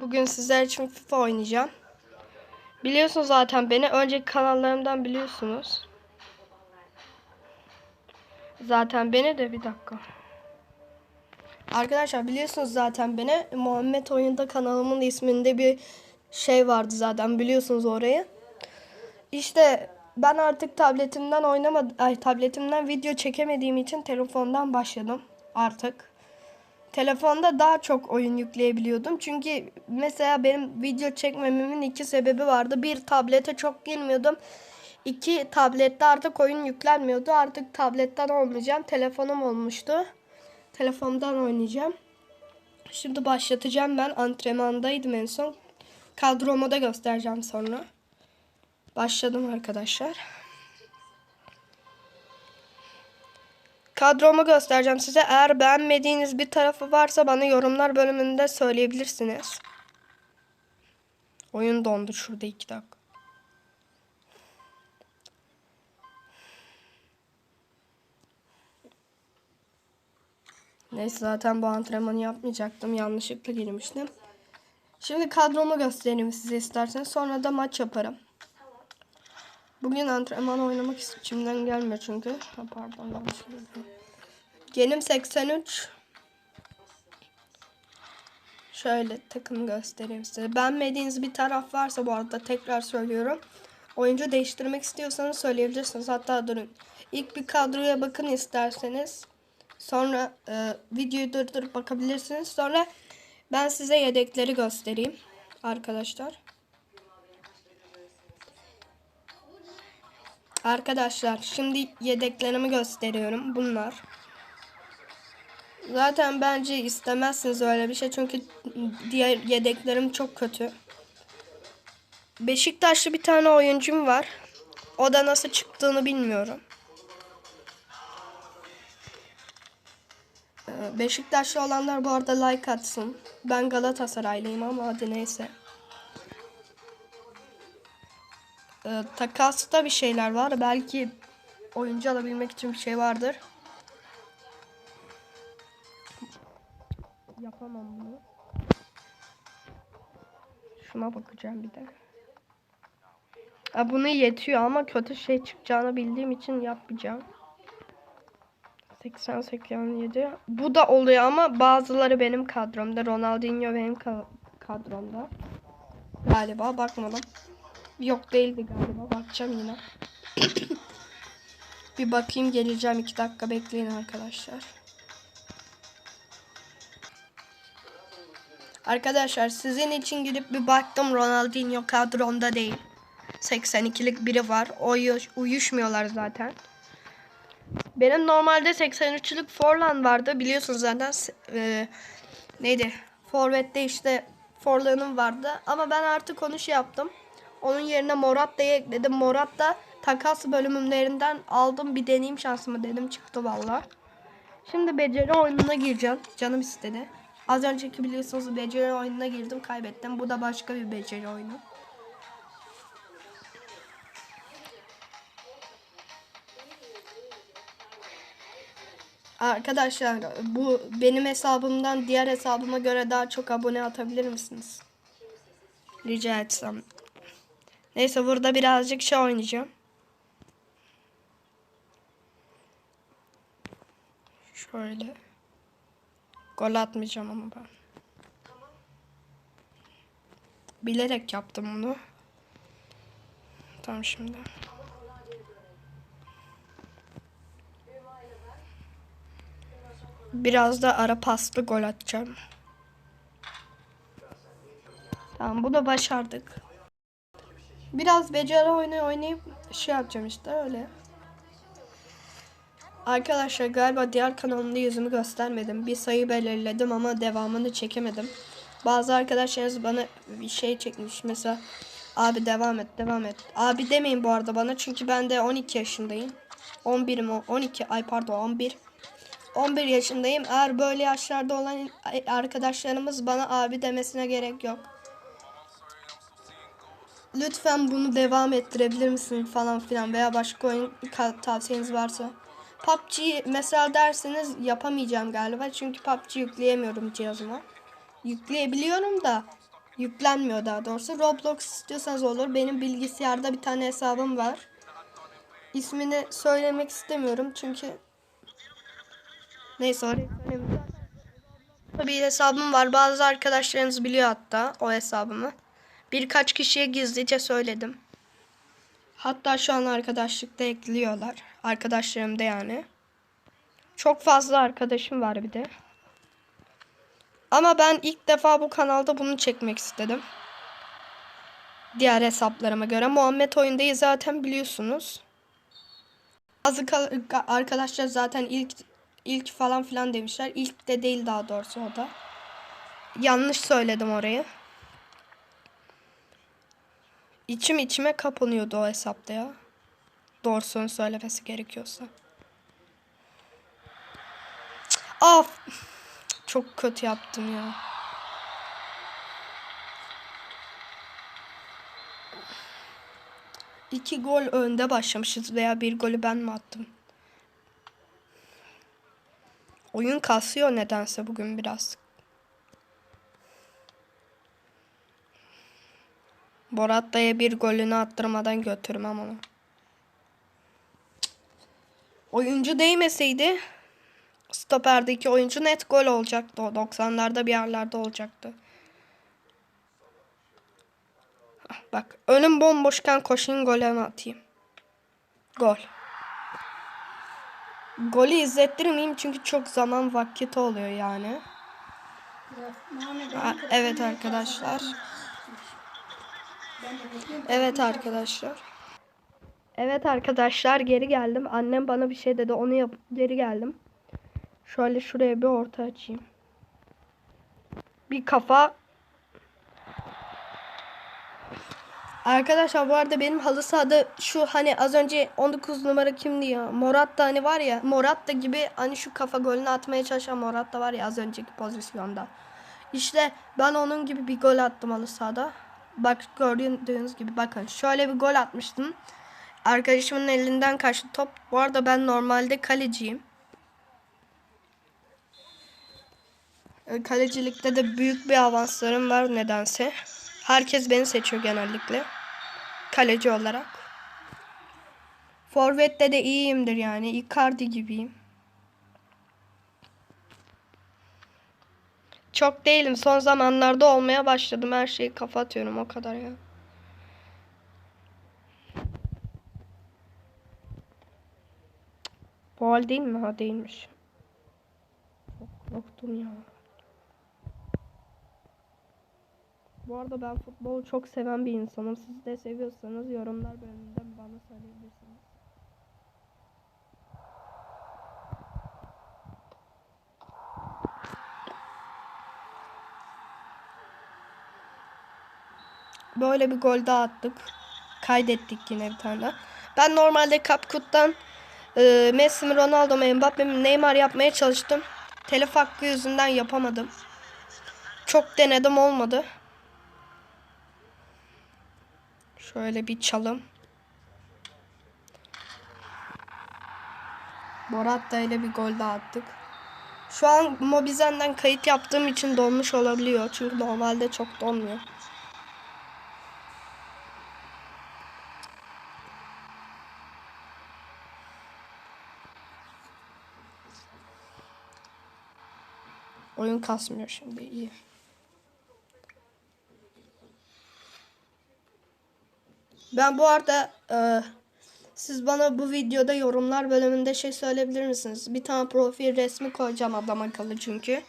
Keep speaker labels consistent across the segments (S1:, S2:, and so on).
S1: Bugün sizler için FIFA oynayacağım. Biliyorsunuz zaten beni. Önceki kanallarımdan biliyorsunuz. Zaten beni de bir dakika. Arkadaşlar biliyorsunuz zaten beni. Muhammed Oyunda kanalımın isminde bir şey vardı zaten biliyorsunuz orayı. İşte ben artık tabletimden oynamadım. Ay tabletimden video çekemediğim için telefondan başladım artık. Telefonda daha çok oyun yükleyebiliyordum. Çünkü mesela benim video çekmememin iki sebebi vardı. Bir tablete çok girmiyordum. İki tablette artık oyun yüklenmiyordu. Artık tabletten olmayacağım. Telefonum olmuştu. Telefondan oynayacağım. Şimdi başlatacağım ben. Antrenmandaydım en son. Kadromu da göstereceğim sonra. Başladım arkadaşlar. Kadromu göstereceğim size. Eğer beğenmediğiniz bir tarafı varsa bana yorumlar bölümünde söyleyebilirsiniz. Oyun dondu şurada iki dakika. Neyse zaten bu antrenmanı yapmayacaktım. Yanlışlıkla girmiştim. Şimdi kadromu göstereyim size isterseniz. Sonra da maç yaparım. Bugün antrenman oynamak içimden gelmiyor çünkü. Ha, pardon yanlışlıkla. Gelim 83. Şöyle takım göstereyim size. Beğenmediğiniz bir taraf varsa bu arada tekrar söylüyorum. Oyuncu değiştirmek istiyorsanız söyleyebilirsiniz. Hatta durun. İlk bir kadroya bakın isterseniz. Sonra e, videoyu durdurup bakabilirsiniz. Sonra ben size yedekleri göstereyim arkadaşlar. Arkadaşlar şimdi yedeklerimi gösteriyorum. Bunlar. Zaten bence istemezsiniz öyle bir şey. Çünkü diğer yedeklerim çok kötü. Beşiktaşlı bir tane oyuncum var. O da nasıl çıktığını bilmiyorum. Ee, Beşiktaşlı olanlar bu arada like atsın. Ben Galatasaraylıyım ama hadi neyse. Ee, takasta bir şeyler var. Belki oyuncu alabilmek için bir şey vardır. Yapamam bunu. Şuna bakacağım bir de. Ha, bunu yetiyor ama kötü şey çıkacağını bildiğim için yapmayacağım. 80 87. Bu da oluyor ama bazıları benim kadromda. Ronaldinho benim ka- kadromda. Galiba bakmadım. Yok değildi galiba. Bakacağım yine. bir bakayım geleceğim. 2 dakika bekleyin arkadaşlar. Arkadaşlar sizin için gidip bir baktım Ronaldinho kadronda değil. 82'lik biri var. O uyu- uyuşmuyorlar zaten. Benim normalde 83'lük Forlan vardı. Biliyorsunuz zaten e, neydi? Forvet'te işte Forlan'ım vardı. Ama ben artık onu şey yaptım. Onun yerine Morata'yı ekledim. Morata takas bölümlerinden aldım. Bir deneyim şansımı dedim. Çıktı valla. Şimdi beceri oyununa gireceğim. Canım istedi. Az önceki biliyorsunuz beceri oyununa girdim. Kaybettim. Bu da başka bir beceri oyunu. Arkadaşlar bu benim hesabımdan diğer hesabıma göre daha çok abone atabilir misiniz? Rica etsem. Neyse burada birazcık şey oynayacağım. Şöyle. Gol atmayacağım ama ben. Bilerek yaptım bunu. Tamam şimdi. Biraz da ara paslı gol atacağım. Tamam bunu başardık. Biraz beceri oyunu oynayıp şey yapacağım işte öyle. Arkadaşlar galiba diğer kanalımda yüzümü göstermedim. Bir sayı belirledim ama devamını çekemedim. Bazı arkadaşlarınız bana bir şey çekmiş. Mesela abi devam et devam et. Abi demeyin bu arada bana çünkü ben de 12 yaşındayım. 11'im 12 ay pardon 11. 11 yaşındayım. Eğer böyle yaşlarda olan arkadaşlarımız bana abi demesine gerek yok. Lütfen bunu devam ettirebilir misin falan filan veya başka oyun tavsiyeniz varsa. PUBG mesela derseniz yapamayacağım galiba çünkü PUBG yükleyemiyorum cihazıma. Yükleyebiliyorum da Yüklenmiyor daha doğrusu. Roblox istiyorsanız olur. Benim bilgisayarda bir tane hesabım var. İsmini söylemek istemiyorum çünkü Neyse orayı. Bir hesabım var. Bazı arkadaşlarınız biliyor hatta o hesabımı. Birkaç kişiye gizlice söyledim. Hatta şu an arkadaşlıkta ekliyorlar. Arkadaşlarım da yani. Çok fazla arkadaşım var bir de. Ama ben ilk defa bu kanalda bunu çekmek istedim. Diğer hesaplarıma göre. Muhammed Oyunda'yı zaten biliyorsunuz. Bazı arkadaşlar zaten ilk ilk falan filan demişler. İlk de değil daha doğrusu o da. Yanlış söyledim orayı. İçim içime kapanıyordu o hesapta ya. Doğrusunu söylemesi gerekiyorsa. Cık, Çok kötü yaptım ya. İki gol önde başlamışız veya bir golü ben mi attım? Oyun kasıyor nedense bugün biraz. Borat Day'a bir golünü attırmadan götürmem onu. Oyuncu değmeseydi stoperdeki oyuncu net gol olacaktı o 90'larda bir yerlerde olacaktı. Ah, Bak önüm bomboşken koşayım golümü atayım. Gol. Golü izlettirmeyeyim çünkü çok zaman vakit oluyor yani. Ha, evet arkadaşlar. Evet arkadaşlar. Evet arkadaşlar geri geldim. Annem bana bir şey dedi. Onu yapıp geri geldim. Şöyle şuraya bir orta açayım. Bir kafa. Arkadaşlar bu arada benim halı sahada şu hani az önce 19 numara kimdi ya? Moratta hani var ya Moratta gibi hani şu kafa golünü atmaya çalışan Moratta var ya az önceki pozisyonda. İşte ben onun gibi bir gol attım halı sahada. Bak gördüğünüz gibi bakın şöyle bir gol atmıştım. Arkadaşımın elinden kaçtı top. Bu arada ben normalde kaleciyim. E, Kalecilikte de büyük bir avanslarım var nedense. Herkes beni seçiyor genellikle. Kaleci olarak. Forvet'te de iyiyimdir yani. Icardi gibiyim. Çok değilim. Son zamanlarda olmaya başladım. Her şeyi kafa atıyorum o kadar ya. Faul değil mi? Ha değilmiş. Çok korktum ya. Bu arada ben futbolu çok seven bir insanım. Siz de seviyorsanız yorumlar bölümünden bana söyleyebilirsiniz. Böyle bir gol daha attık. Kaydettik yine bir tane. Ben normalde CapCut'tan e, Messi Ronaldo Mbappe Neymar yapmaya çalıştım. Telef hakkı yüzünden yapamadım. Çok denedim olmadı. Şöyle bir çalım. Moratta ile bir gol daha attık. Şu an Mobizen'den kayıt yaptığım için donmuş olabiliyor. Çünkü normalde çok donmuyor. Oyun kasmıyor şimdi iyi. Ben bu arada e, siz bana bu videoda yorumlar bölümünde şey söyleyebilir misiniz? Bir tane profil resmi koyacağım adam akıllı çünkü.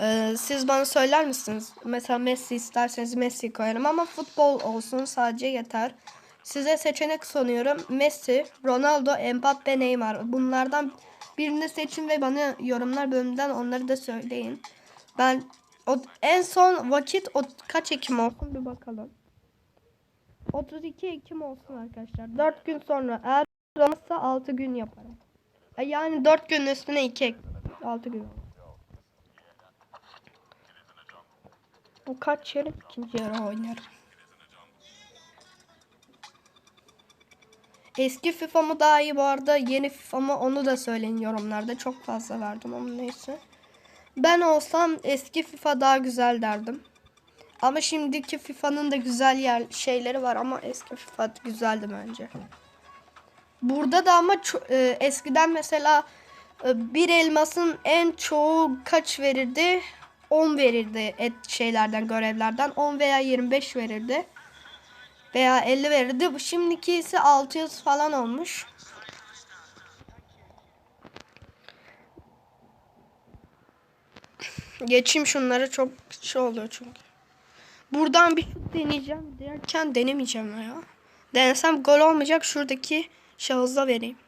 S1: E, siz bana söyler misiniz? Mesela Messi isterseniz Messi koyarım ama futbol olsun sadece yeter. Size seçenek sunuyorum. Messi, Ronaldo, Mbappe, Neymar. Bunlardan birini seçin ve bana yorumlar bölümünden onları da söyleyin. Ben o, en son vakit o, kaç Ekim olsun bir bakalım. 32 Ekim olsun arkadaşlar. 4 gün sonra eğer olmazsa 6 gün yaparım. E, Yani 4 gün üstüne 2 ek. 6 gün. Bu kaç yarı ikinci yarı oynarım. Eski FIFA mı daha iyi bu arada yeni FIFA mı onu da söyleyin yorumlarda. Çok fazla verdim ama neyse. Ben olsam eski FIFA daha güzel derdim. Ama şimdiki FIFA'nın da güzel yer şeyleri var ama eski FIFA güzeldi bence. Burada da ama e, eskiden mesela e, bir elmasın en çoğu kaç verirdi? 10 verirdi et şeylerden görevlerden 10 veya 25 verirdi. Veya 50 verirdi. Şimdiki ise 600 falan olmuş. Geçeyim şunları çok şey oluyor çünkü. Buradan bir şut deneyeceğim derken denemeyeceğim ya. Denesem gol olmayacak şuradaki şahıza vereyim.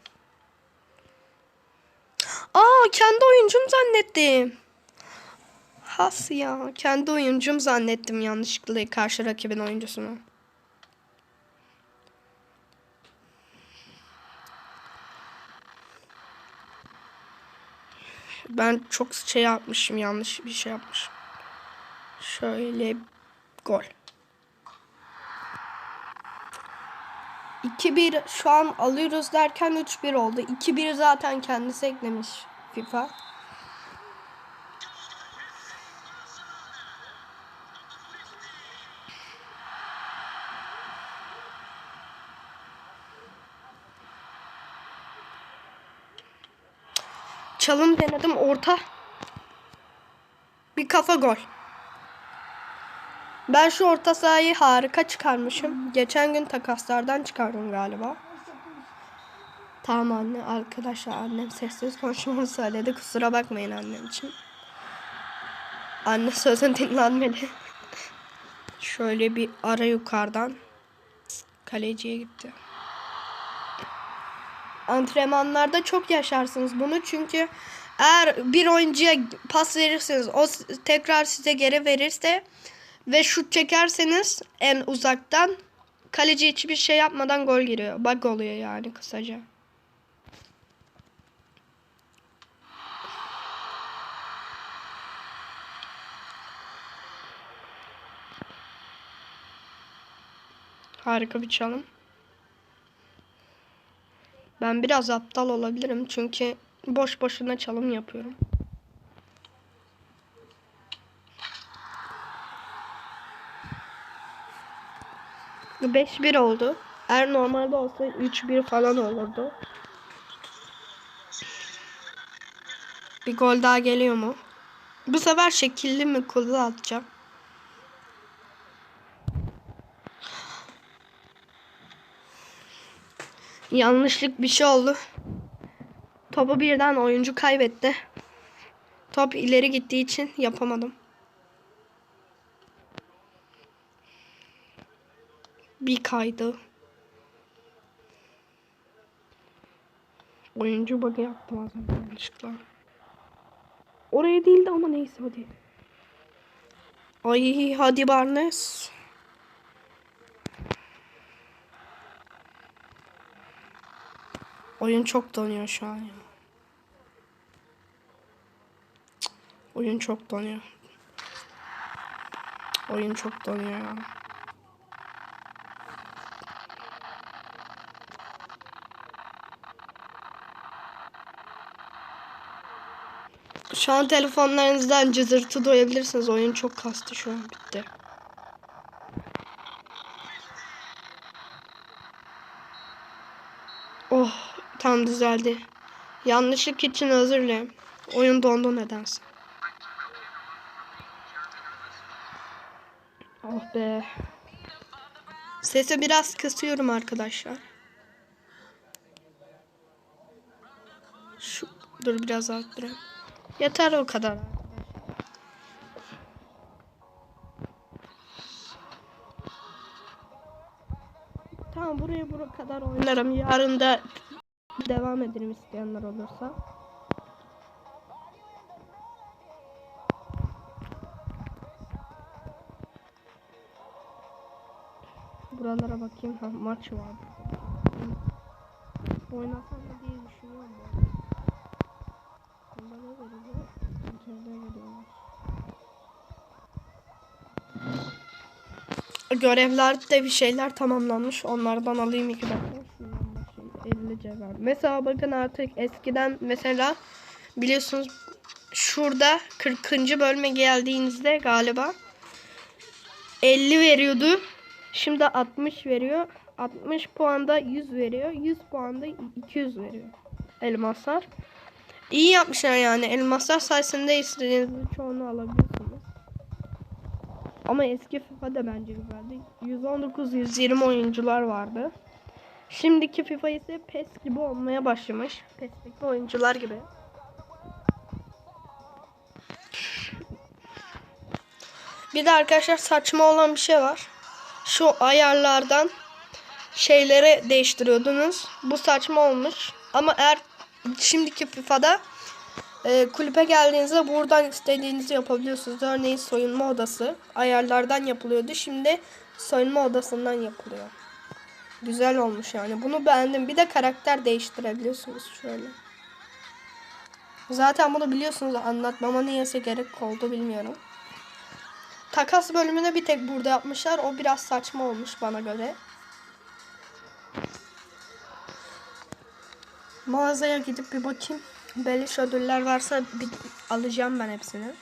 S1: Aa kendi oyuncum zannettim. Has ya. Kendi oyuncum zannettim yanlışlıkla karşı rakibin oyuncusunu. Ben çok şey yapmışım yanlış bir şey yapmışım. Şöyle gol. 2-1 şu an alıyoruz derken 3-1 oldu. 2-1 zaten kendisi eklemiş FIFA. Çalım denedim orta. Bir kafa gol. Ben şu orta sahayı harika çıkarmışım. Geçen gün takaslardan çıkardım galiba. Tamam anne arkadaşlar annem sessiz konuşmamı söyledi. Kusura bakmayın annem için. Anne sözün dinlenmeli. Şöyle bir ara yukarıdan kaleciye gitti. Antrenmanlarda çok yaşarsınız bunu çünkü eğer bir oyuncuya pas verirseniz o tekrar size geri verirse ve şut çekerseniz en uzaktan kaleci hiçbir şey yapmadan gol giriyor. Bug oluyor yani kısaca. Harika bir çalım. Ben biraz aptal olabilirim çünkü boş boşuna çalım yapıyorum. Beş bir oldu. Eğer normalde olsa 3-1 falan olurdu. Bir gol daha geliyor mu? Bu sefer şekilli mi kolu atacağım. Yanlışlık bir şey oldu. Topu birden oyuncu kaybetti. Top ileri gittiği için yapamadım. Bir kaydı. Oyuncu bug'ı yaptım az önce yanlışlıkla. Oraya değildi ama neyse hadi. Ay hadi Barnes. Oyun çok donuyor şu an ya. Oyun çok donuyor. Oyun çok donuyor ya. Şu an telefonlarınızdan cızırtı duyabilirsiniz. Oyun çok kastı şu an bitti. Oh tam düzeldi. Yanlışlık için özür dilerim. Oyun dondu nedense. Oh be. Sesi biraz kısıyorum arkadaşlar. Şu dur biraz arttırayım. Yeter o kadar. Tamam buraya buraya kadar oynarım. Yarın da devam ederim isteyenler olursa. Buralara bakayım. Ha, maç var. Oynasam mı diye düşünüyorum. arada. Bunda ne veriyor? İçeride veriyorlar. Görevlerde bir şeyler tamamlanmış. Onlardan alayım iki dakika. 50 cevher. Mesela bakın artık eskiden mesela biliyorsunuz şurada 40. bölüme geldiğinizde galiba 50 veriyordu. Şimdi 60 veriyor. 60 puanda 100 veriyor. 100 puanda 200 veriyor. Elmaslar. İyi yapmışlar yani. Elmaslar sayesinde istediğinizin çoğunu alabilirsiniz. Ama eski FIFA da bence güzeldi. 119-120 oyuncular vardı. Şimdiki FIFA ise PES gibi olmaya başlamış. PES'teki oyuncular gibi. Bir de arkadaşlar saçma olan bir şey var. Şu ayarlardan şeyleri değiştiriyordunuz. Bu saçma olmuş. Ama eğer şimdiki FIFA'da e, kulüpe geldiğinizde buradan istediğinizi yapabiliyorsunuz. Örneğin soyunma odası ayarlardan yapılıyordu. Şimdi soyunma odasından yapılıyor. Güzel olmuş yani. Bunu beğendim. Bir de karakter değiştirebiliyorsunuz şöyle. Zaten bunu biliyorsunuz anlatmama niyeyse gerek oldu bilmiyorum. Takas bölümüne bir tek burada yapmışlar. O biraz saçma olmuş bana göre. Mağazaya gidip bir bakayım. Beleş ödüller varsa bir alacağım ben hepsini.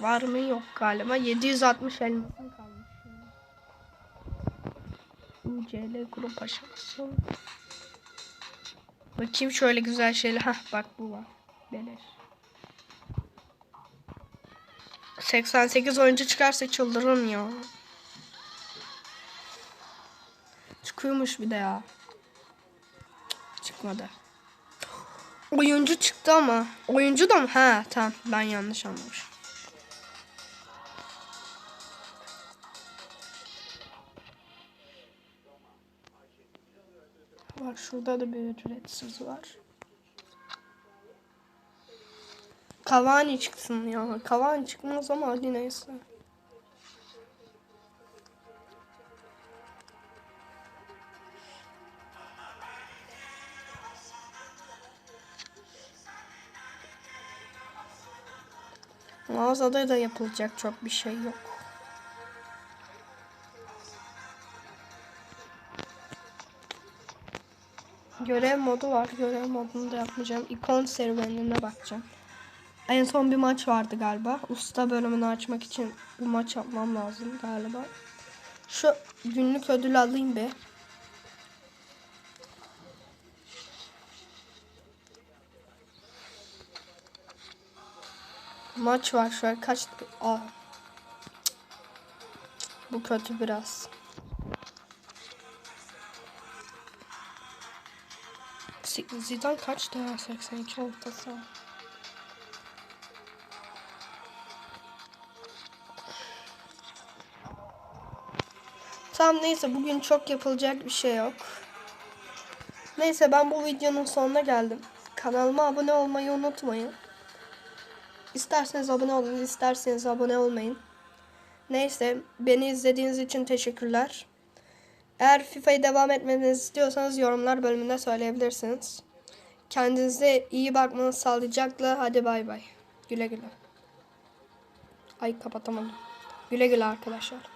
S1: Var mı yok galiba. 760 elmasım kalmış. UCL grup aşaması. Bakayım şöyle güzel şeyler. Hah bak bu var. Beleş. 88 oyuncu çıkarsa çıldırırım ya. Çıkıyormuş bir de ya. Çıkmadı. Oyuncu çıktı ama. Oyuncu da mı? Ha tamam ben yanlış anlamışım. Var şurada da bir ücretsiz var. Cavani çıksın ya. Cavani çıkmaz ama hadi neyse. Mağazada da yapılacak çok bir şey yok. Görev modu var. Görev modunu da yapmayacağım. İkon serüvenine bakacağım. En son bir maç vardı galiba. Usta bölümünü açmak için bir maç yapmam lazım galiba. Şu günlük ödül alayım bir. Maç var şu an kaç... Aa. Bu kötü biraz. Zidane kaçtı ya? 82 orta saha. Tamam neyse bugün çok yapılacak bir şey yok. Neyse ben bu videonun sonuna geldim. Kanalıma abone olmayı unutmayın. İsterseniz abone olun, isterseniz abone olmayın. Neyse beni izlediğiniz için teşekkürler. Eğer FIFA'yı devam etmenizi istiyorsanız yorumlar bölümünde söyleyebilirsiniz. Kendinize iyi bakmanız sağlayacakla hadi bay bay. Güle güle. Ay kapatamadım. Güle güle arkadaşlar.